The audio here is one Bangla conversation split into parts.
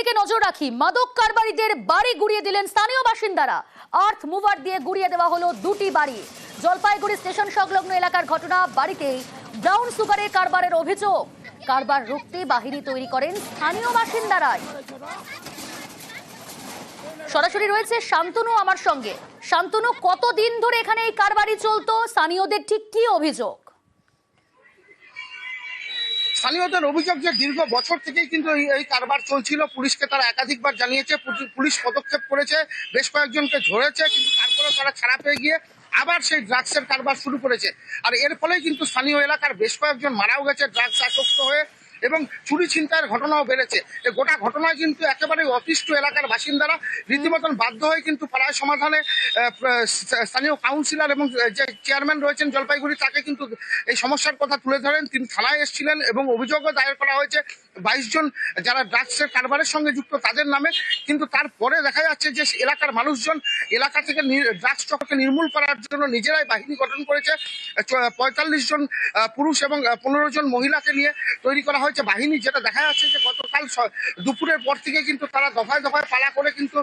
দিকে নজর রাখি। মাদক কারবারিদের বাড়ি গুড়িয়ে দিলেন স্থানীয় বাসিন্দারা। আর্থ মুভার দিয়ে গুড়িয়ে দেওয়া হলো দুটি বাড়ি। জলপাইগুড়ি স্টেশন সংলগ্ন এলাকার ঘটনা, বাড়িতেই ব্রাউন সুগারের কারবারের অভিযোগ। কারবার রুখতে বাহিনী তৈরি করেন স্থানীয় বাসিন্দারাই। সরাসরি রয়েছে শান্তনু আমার সঙ্গে। শান্তনু, কতদিন ধরে এখানে এই কারবারি চলতো? স্থানীয়দের ঠিক কি অভিযোগ? স্থানীয়দের অভিযোগ যে দীর্ঘ বছর থেকেই কিন্তু এই কারবার চলছিল। পুলিশকে তারা একাধিকবার জানিয়েছে পুলি- পুলিশ পদক্ষেপ করেছে, বেশ কয়েকজনকে ধরেছে, কিন্তু তারপরে তারা ছাড়া পেয়ে গিয়ে আবার সেই ড্রাগসের কারবার শুরু করেছে। আর এর ফলেই কিন্তু স্থানীয় এলাকার বেশ কয়েকজন মারাও গেছে, ড্রাগস আসক্ত হয়ে। এবং চুরি ছিনতাইয়ের ঘটনাও বেড়েছে। এই গোটা ঘটনায় কিন্তু একেবারে অতিষ্ঠ এলাকার বাসিন্দারা রীতিমতন বাধ্য হয়ে কিন্তু পাড়ায় সমাধানে স্থানীয় কাউন্সিলর এবং যে চেয়ারম্যান রয়েছেন জলপাইগুড়ি, তাকে কিন্তু এই সমস্যার কথা তুলে ধরেন। তিনি থানায় এসেছিলেন এবং অভিযোগও দায়ের করা হয়েছে। বাইশ জন যারা ড্রাগসের কারবারের সঙ্গে যুক্ত তাদের নামে। কিন্তু তারপরে দেখা যাচ্ছে যে এলাকার মানুষজন এলাকা থেকে ড্রাগস চক্রকে নির্মূল করার জন্য নিজেরাই বাহিনী গঠন করেছে। পঁয়তাল্লিশ জন পুরুষ এবং পনেরো জন মহিলাকে নিয়ে তৈরি করা হয়েছে বাহিনী যেটা দেখা যাচ্ছে যে গতকাল দুপুরের পর থেকে কিন্তু তারা দফায় দফায় পালা করে কিন্তু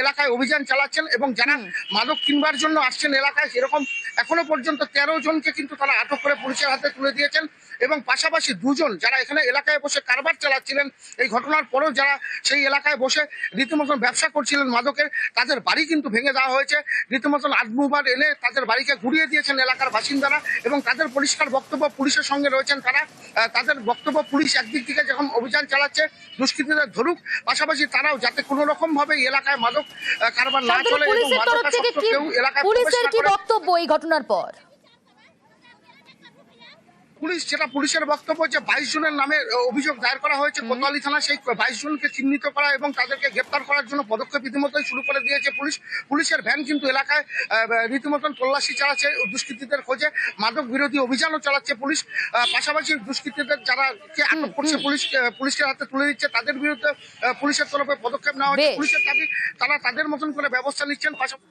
এলাকায় অভিযান চালাচ্ছেন এবং যারা মাদক কিনবার জন্য আসছেন এলাকায় সেরকম এখনও পর্যন্ত তেরো জনকে কিন্তু তারা আটক করে পুলিশের হাতে তুলে দিয়েছেন এবং পাশাপাশি দুজন যারা এখানে এলাকায় বসে কারবার চালাচ্ছিলেন এই ঘটনার পরেও যারা সেই এলাকায় বসে রীতিমতন ব্যবসা করছিলেন মাদকের তাদের বাড়ি কিন্তু ভেঙে দেওয়া হয়েছে রীতিমতন আদমুবার এনে তাদের বাড়িকে ঘুরিয়ে দিয়েছেন এলাকার বাসিন্দারা এবং তাদের পরিষ্কার বক্তব্য পুলিশের সঙ্গে রয়েছেন তারা তাদের বক্তব্য পুলিশ একদিক থেকে যখন অভিযান চালাচ্ছে দুষ্কৃতীদের ধরুক পাশাপাশি তারাও যাতে কোনো রকম ভাবে এলাকায় মাদক কারবার না চলে এবং পুলিশের তরফ থেকে মাদকাসক্ত কি কেউ এলাকায় প্রবেশ না করে। বক্তব্য এই ঘটনার পর। পুলিশ যেটা পুলিশের বক্তব্য যে বাইশ জনের নামে অভিযোগ দায়ের করা হয়েছে কোতোয়ালি থানা সেই বাইশ জনকে চিহ্নিত করা এবং তাদেরকে গ্রেপ্তার করার জন্য পদক্ষেপ ইতিমধ্যেই শুরু করে দিয়েছে পুলিশ। পুলিশের ভ্যান কিন্তু এলাকায় রীতিমতন তল্লাশি চালাচ্ছে দুষ্কৃতীদের খোঁজে মাদক বিরোধী অভিযানও চালাচ্ছে পুলিশ। পাশাপাশি দুষ্কৃতীদের যারা কে আটক করছে পুলিশ পুলিশের হাতে তুলে দিচ্ছে তাদের বিরুদ্ধে পুলিশের তরফে পদক্ষেপ নেওয়া হচ্ছে। পুলিশের দাবি তারা তাদের মতন করে ব্যবস্থা নিচ্ছেন পাশাপাশি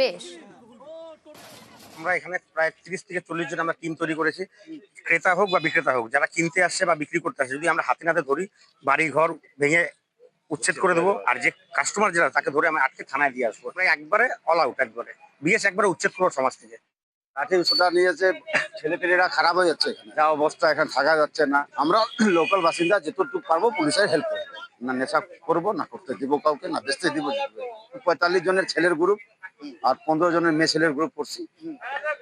বেশ। আমরা এখানে প্রায় তিরিশ থেকে চল্লিশ জন আমরা টিম তৈরি করেছি। ক্রেতা হোক বা বিক্রেতা হোক, যারা কিনতে আসছে বা বিক্রি করতে আসছে, যদি আমরা হাতে নাতে ধরি বাড়ি ঘর ভেঙে উচ্ছেদ করে দেবো, আর যে কাস্টমার যারা, তাকে ধরে আমি আটকে থানায় দিয়ে আসব। প্রায় একবারে অল আউট একবারে। বিএস একবারে উচ্ছেদ করব সমাজ থেকে। লাঠি সোটা নিয়েছে ছেলে খারাপ হয়ে যাচ্ছে যা অবস্থা এখানে থাকা যাচ্ছে না। আমরা লোকাল বাসিন্দা পারব, পুলিশের হেল্প করব। না নেশা করব, না করতে দিব কাউকে, না দিব। পঁয়তাল্লিশ জনের ছেলের গ্রুপ আর পনেরো জনের মেয়ে ছেলের গ্রুপ করছি।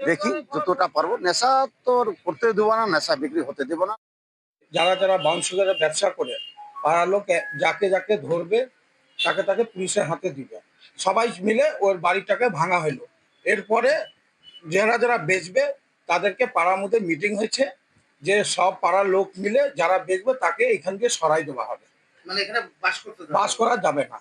দেখি যতটা পারব। নেশা তো করতে দেবো না নেশা বিক্রি হতে দেবো না। যারা যারা বাউন্সুগারের ব্যবসা করে পাড়ার লোক যাকে যাকে ধরবে তাকে তাকে পুলিশের হাতে দিবে। সবাই মিলে ওর বাড়িটাকে ভাঙা হইল। এরপরে যারা যারা বেচবে তাদেরকে পাড়ার মধ্যে মিটিং হয়েছে। যে সব পাড়ার লোক মিলে যারা বেচবে তাকে এখান থেকে সরাই দেওয়া হবে। মানে এখানে বাস করতে বাস করা যাবে না।